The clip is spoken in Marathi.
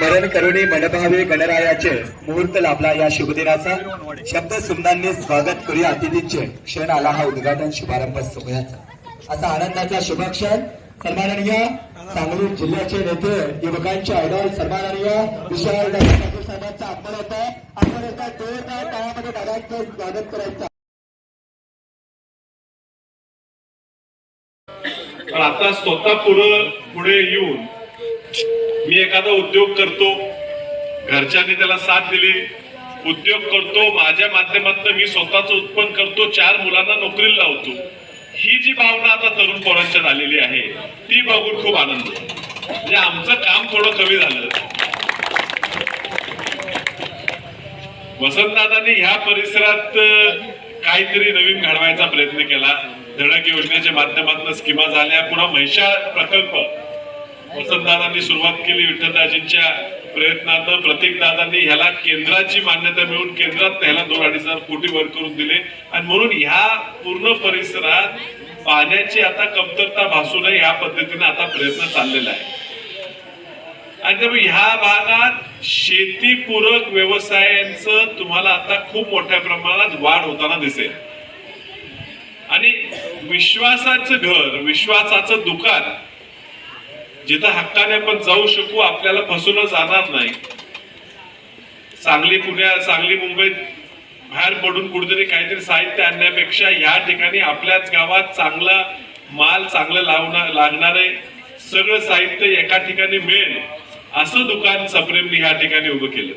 मन करुणे मनभावे गणरायाचे मुहूर्त लाभला या शुभदिनाचा. शब्द सुमनांनी स्वागत करूया अतिथींचे. क्षण आला हा उद्घाटन शुभारंभ सोहळ्याचा. असा आनंदाचा शुभक्षण सन्माननीय सांगली जिल्ह्याचे नेते युवकांचे आयडॉल सन्माननीय विशाल साहेबांचा आगमन होत आहे आपण एकदा देवता काळामध्ये दादांचं स्वागत करायचं. पण आता स्वतः पुढे पुढे येऊन मी एखादा उद्योग करतो घरच्यांनी त्याला साथ दिली उद्योग करतो माझ्या माध्यमातून मी स्वतःच उत्पन्न करतो चार मुलांना नोकरीला लावतो. ही जी भावना आता तरुण पोरांच्यात आलेली आहे ती बघून खूप आनंद म्हणजे आमचं काम थोडं कमी झालं. वसंतदादांनी ह्या परिसरात काहीतरी नवीन घडवायचा प्रयत्न केला. धडक योजनेच्या माध्यमातून स्कीमा झाल्या पुन्हा महिषा प्रकल्प. वसंतदादांनी सुरुवात केली विठ्ठलदाजींच्या प्रयत्नानं प्रत्येक दादांनी ह्याला केंद्राची मान्यता मिळून केंद्रात ह्याला दोन अडीच हजार कोटी वर करून दिले. आणि म्हणून ह्या पूर्ण परिसरात पाण्याची आता कमतरता भासू नये ह्या पद्धतीने आता प्रयत्न चाललेला आहे. आणि त्यामुळे ह्या भागात शेतीपूरक व्यवसायांचं तुम्हाला आता खूप मोठ्या प्रमाणात वाढ होताना दिसेल. आणि विश्वासाचं घर विश्वासाचं दुकान जिथं हक्काने आपण जाऊ शकू आपल्याला फसवलं जाणार नाही. सांगली पुण्या सांगली मुंबईत बाहेर पडून कुठेतरी काहीतरी साहित्य आणण्यापेक्षा या ठिकाणी आपल्याच गावात चांगला माल चांगलं लावणार लागणारे सगळं साहित्य एका ठिकाणी मिळेल असं दुकान सप्रेमने ह्या ठिकाणी उभं केलं.